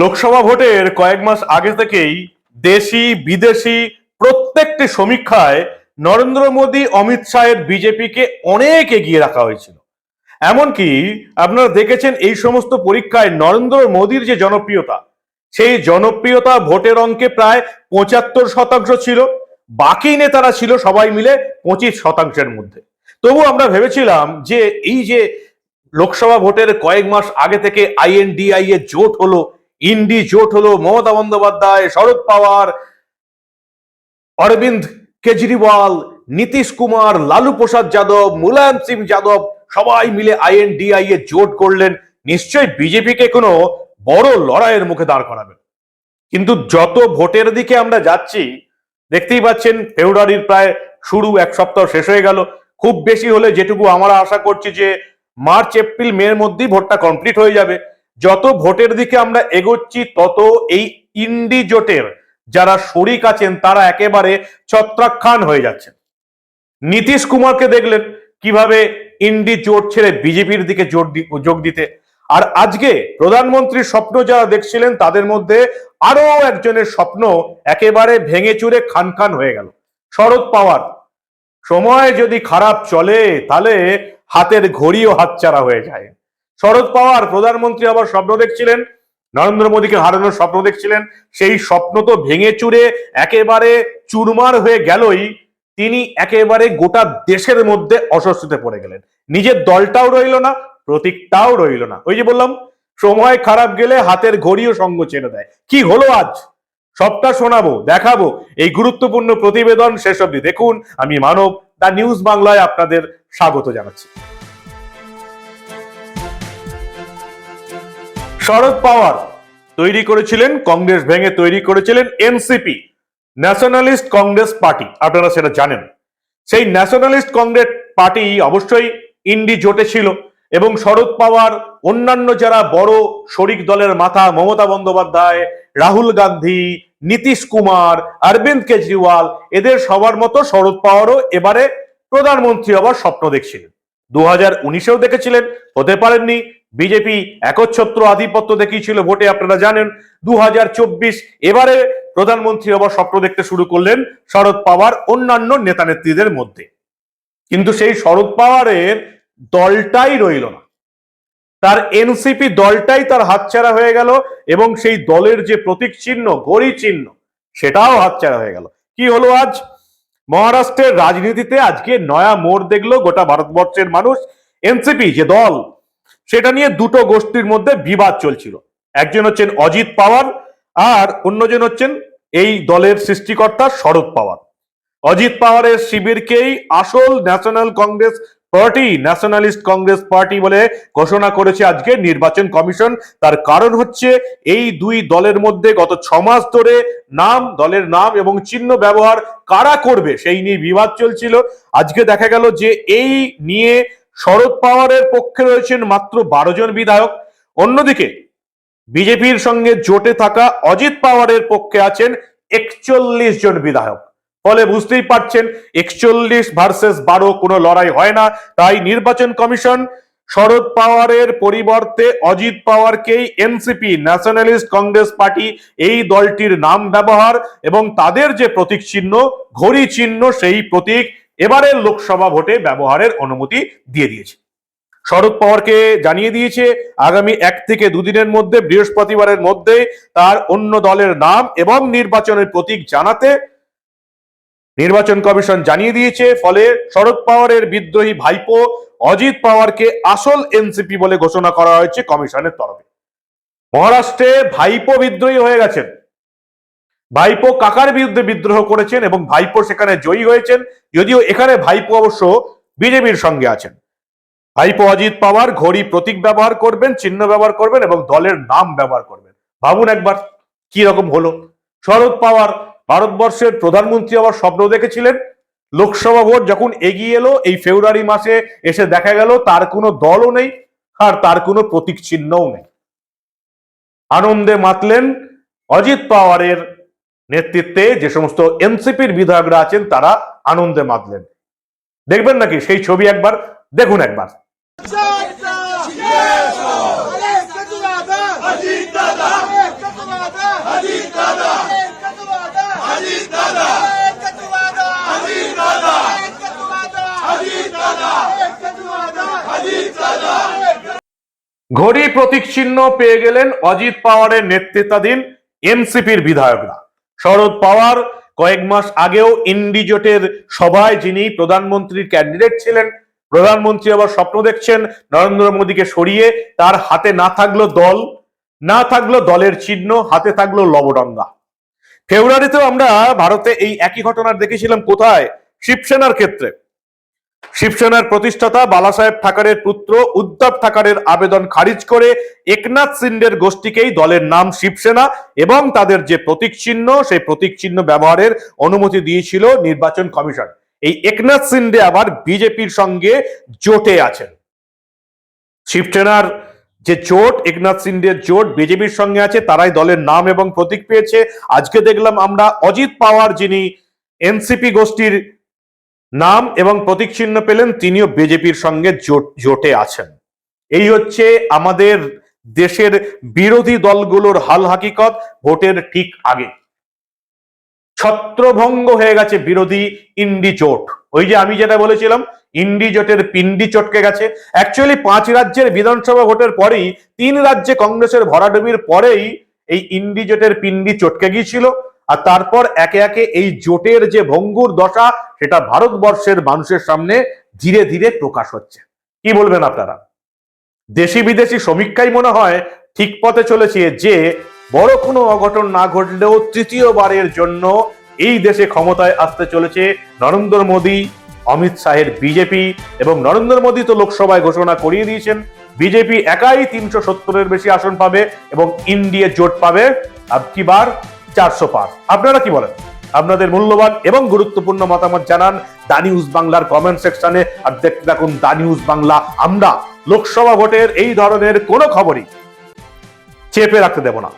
লোকসভা ভোটের কয়েক মাস আগে থেকেই দেশি, বিদেশি প্রত্যেকটি সমীক্ষায় নরেন্দ্র মোদী, অমিত শাহের বিজেপিকে অনেক এগিয়ে রাখা হয়েছিল। এমনকি আপনারা দেখেছেন এই সমস্ত পরীক্ষায় নরেন্দ্র মোদীর যে জনপ্রিয়তা, সেই জনপ্রিয়তা ভোটের অঙ্কে প্রায় পঁচাত্তর শতাংশ ছিল। বাকি নেতারা ছিল সবাই মিলে পঁচিশ শতাংশের মধ্যে। তবু আমরা ভেবেছিলাম যে এই যে লোকসভা ভোটের কয়েক মাস আগে থেকে আইএনডিআই এর জোট হলো ইন্ডি জোট হলো মমতা বন্দ্যোপাধ্যায় শরদ পাওয়ার, অরবিন্দ কেজরিওয়াল, নীতিশ কুমার, লালু প্রসাদ যাদব, মুলায়ম সিং যাদব, সবাই মিলে আইএনডিআই এ জোট করলেন। নিশ্চয়ই বিজেপিকে কোনো বড় লড়াইয়ের মুখে দাঁড় করাবেন। কিন্তু যত ভোটের দিকে আমরা যাচ্ছি, দেখতেই পাচ্ছেন ফেব্রুয়ারির প্রায় শুরু, এক সপ্তাহ শেষ হয়ে গেল। খুব বেশি হলে যেটুকু আমরা আশা করছি যে মার্চ, এপ্রিল মে এর মধ্যেই ভোটটা কমপ্লিট হয়ে যাবে। যত ভোটের দিকে আমরা এগোচ্ছি, তত এই ইন্ডি জোটের যারা শরিক আছেন, তারা একেবারে ছত্রাখান হয়ে যাচ্ছেন। নীতিশ কুমারকে দেখলেন কীভাবে ইন্ডি জোট ছেড়ে বিজেপির দিকে জোট যোগ দিতে। আর আজকে প্রধানমন্ত্রীর স্বপ্ন যারা দেখছিলেন, তাদের মধ্যে আরও একজনের স্বপ্ন একেবারে ভেঙে চুরে খান খান হয়ে গেল। শরদ পাওয়ার, সময় যদি খারাপ চলে, তাহলে হাতের ঘড়িও হাতছাড়া হয়ে যায়। শরদ পাওয়ার, প্রধানমন্ত্রী আবার স্বপ্ন দেখছিলেন, নরেন্দ্র মোদীকে হারানোর স্বপ্ন দেখছিলেন, সেই স্বপ্ন তো ভেঙে চুরে একেবারে চুরমার হয়ে গেলই, তিনি একেবারে গোটা দেশের মধ্যে অস্বস্তিতে পড়ে গেলেন। নিজের দলটাও রইল না, প্রতীকটাও রইল না। ওই যে বললাম, সময় খারাপ গেলে হাতের ঘড়িও সঙ্গ ছেড়ে দেয়। কি হলো আজ? সবটা শোনাবো, দেখাবো। এই গুরুত্বপূর্ণ প্রতিবেদন শেষ অবধি দেখুন। আমি মানব দা নিউজ বাংলায় আপনাদের স্বাগত জানাচ্ছি। শরদ পাওয়ার তৈরি করেছিলেন, কংগ্রেস ভেঙে তৈরি করেছিলেন এনসিপি, ন্যাশনালিস্ট কংগ্রেস পার্টি। আপনারা সেটা জানেন। সেই ন্যাশনালিস্ট কংগ্রেস পার্টি অবশ্যই ইন্ডি জোটে ছিল এবং শরদ পাওয়ার অন্যান্য যারা বড় শরিক দলের মাথা মমতা বন্দ্যোপাধ্যায়, রাহুল গান্ধী, নীতিশ কুমার, অরবিন্দ কেজরিওয়াল, এদের সবার মতো শরদ পাওয়ারও এবারে প্রধানমন্ত্রী হবার স্বপ্ন দেখছিলেন। দু হাজার উনিশেও দেখেছিলেন, হতে পারেননি বিজেপি একচ্ছত্র আধিপত্য দেখিয়েছিল, ভোটে আপনারা জানেন। দু এবারে প্রধানমন্ত্রী হবার স্বপ্ন দেখতে শুরু করলেন শরদ পাওয়ার অন্যান্য নেতা নেত্রীদের মধ্যে। কিন্তু সেই শরদ পাওয়ারের দলটাই রইল না। তার এনসিপি দলটাই তার হাতছাড়া হয়ে গেল এবং সেই দলের যে প্রতীক চিহ্ন ঘড়ি চিহ্ন, সেটাও হাতছাড়া হয়ে গেল। কি হলো আজ? মহারাষ্ট্রের রাজনীতিতে আজকে নয়া মোড় দেখল গোটা ভারতবর্ষের মানুষ। এনসিপি, যে দল সেটা নিয়ে দুটো গোষ্ঠীর মধ্যে বিবাদ চলছিল। একজন হচ্ছেন অজিত পাওয়ার আর অন্যজন হচ্ছেন এই দলের সৃষ্টিকর্তা শরদ পাওয়ার। অজিত পাওয়ারের শিবিরকেই আসল national Congress party, nationalist Congress party বলে ঘোষণা করেছে আজকে নির্বাচন কমিশন। তার কারণ হচ্ছে এই দুই দলের মধ্যে গত ছ মাস ধরে নাম, দলের নাম এবং চিহ্ন ব্যবহার কারা করবে সেই নিয়ে বিবাদ চলছিল। আজকে দেখা গেল যে এই নিয়ে শরদ পাওয়ারের পক্ষে রয়েছেন মাত্র বারো জন বিধায়ক। অন্যদিকে, বিজেপির সঙ্গে জোটে থাকা অজিত পাওয়ারের পক্ষে আছেন একচল্লিশ জন বিধায়ক। ফলে বুঝতেই পারছেন, একচল্লিশ ভার্সেস বারো কোনো লড়াই হয় না। তাই নির্বাচন কমিশন শরদ পাওয়ারের পরিবর্তে অজিত পাওয়ারকেই এনসিপি, ন্যাশনালিস্ট কংগ্রেস পার্টি এই দলটির নাম ব্যবহার এবং তাদের যে প্রতীক চিহ্ন, ঘড়ি চিহ্ন, সেই প্রতীক এবারের লোকসভা ভোটে ব্যবহারের অনুমতি দিয়ে দিয়েছে। শরদ পাওয়ারকে জানিয়ে দিয়েছে, আগামী এক থেকে দুদিনের মধ্যে, বৃহস্পতিবারের মধ্যে তার অন্য দলের নাম এবং নির্বাচনের প্রতীক জানাতে নির্বাচন কমিশন জানিয়ে দিয়েছে। ফলে শরদ পাওয়ারের বিদ্রোহী ভাইপো অজিত পাওয়ারকে আসল এনসিপি বলে ঘোষণা করা হয়েছে কমিশনের তরফে। মহারাষ্ট্রে ভাইপো বিদ্রোহী হয়ে গেছেন। ভাইপো কাকার বিরুদ্ধে বিদ্রোহ করেছেন এবং ভাইপো সেখানে জয়ী হয়েছেন, যদিও এখানে ভাইপো অবশ্য বিজেপির সঙ্গে আছেন। ভাইপো অজিত পাওয়ার ঘড়ি প্রতীক ব্যবহার করবেন, চিহ্ন ব্যবহার করবেন এবং দলের নাম ব্যবহার করবেন। ভাবুন একবার কি রকম হলো। শরদ পাওয়ার ভারতবর্ষের প্রধানমন্ত্রী আবার স্বপ্ন দেখেছিলেন? লোকসভা ভোট যখন এগিয়ে এলো, এই ফেব্রুয়ারি মাসে এসে দেখা গেল, তার কোনো দলও নেই আর তার কোনো প্রতীক চিহ্নও নেই। আনন্দে মাতলেন অজিত পাওয়ারের নেতৃত্বে যে সমস্ত এনসিপির বিধায়করা আছেন, তারা আনন্দে মাতলেন। দেখবেন নাকি? সেই ছবি একবার, দেখুন একবার। ঘড়ি প্রতীক চিহ্ন পেয়ে গেলেন অজিত পাওয়ারের নেতৃত্বাধীন এনসিপির বিধায়করা। শরদ পাওয়ার কয়েক মাস আগেও ইন্ডিজোটের সভায় যিনি প্রধানমন্ত্রীর ক্যান্ডিডেট ছিলেন, প্রধানমন্ত্রী আবার স্বপ্ন দেখছেন নরেন্দ্র মোদীকে সরিয়ে, তার হাতে না থাকল দল, না থাকল দলের চিহ্ন, হাতে থাকল লবডঙ্গা। ফেব্রুয়ারিতেও আমরা ভারতে এই একই ঘটনা দেখেছিলাম কোথায়? শিবসেনার ক্ষেত্রে। শিবসেনার প্রতিষ্ঠাতা বালাসাহেব ঠাকারের পুত্র উদ্ধব ঠাকারের আবেদন খারিজ করে একনাথ সিন্ডের গোষ্ঠীকেই দলের নাম শিবসেনা এবং তাদের যে প্রতীক চিহ্ন, সেই প্রতীক চিহ্ন ব্যবহারের অনুমতি দিয়েছিল নির্বাচন কমিশন। এই একনাথ সিন্ডে আবার বিজেপির সঙ্গে জোটে আছেন। শিবসেনার যে জোট, একনাথ সিন্ডের জোট বিজেপির সঙ্গে আছে, তারাই দলের নাম এবং প্রতীক পেয়েছে। আজকে দেখলাম আমরা অজিত পাওয়ার যিনি এনসিপি গোষ্ঠীর নাম এবং প্রতীক চিহ্ন পেলেন তিনিও বিজেপির সঙ্গে জোট আছেন। এই হচ্ছে আমাদের দেশের বিরোধী দলগুলোর হাল হাকিকত, ভোটের ঠিক আগে। ছত্রভঙ্গ হয়ে গেছে বিরোধী ইন্ডি জোট। ওই যে আমি যেটা বলেছিলাম, ইন্ডি জোটের পিন্ডি চটকে গেছে। অ্যাকচুয়ালি পাঁচ রাজ্যের বিধানসভা ভোটের পরেই তিন রাজ্যে কংগ্রেসের ভরাডুবির পরেই এই ইন্ডি জোটের পিন্ডি চটকে গিয়েছিল। আর তারপর একে একে এই জোটের যে ভঙ্গুর দশা, সেটা ভারতবর্ষের মানুষের সামনে ধীরে ধীরে প্রকাশ হচ্ছে। কি বলবেন আপনারা? দেশি বিদেশি সমীক্ষাই মনে হয় ঠিক পথে চলেছে যে, বড় কোনো অঘটন না ঘটলেও তৃতীয়বারের জন্য এই দেশে ক্ষমতায় আসতে চলেছে নরেন্দ্র মোদী, অমিত শাহের বিজেপি এবং নরেন্দ্র মোদী তো লোকসভায় ঘোষণা করিয়ে দিয়েছেন। বিজেপি একাই তিনশো সত্তরের বেশি আসন পাবে এবং ইন্ডিয়া জোট পাবে। আবকিবার চারশো পার। আপনারা কি বলেন? আপনাদের মূল্যবান এবং গুরুত্বপূর্ণ মতামত জানান দা নিউজ বাংলার কমেন্ট সেকশনে আর দেখতে থাকুন দা নিউজ বাংলা, আমরা লোকসভা ভোটের এই ধরনের কোনো খবরই চেপে রাখতে দেব না।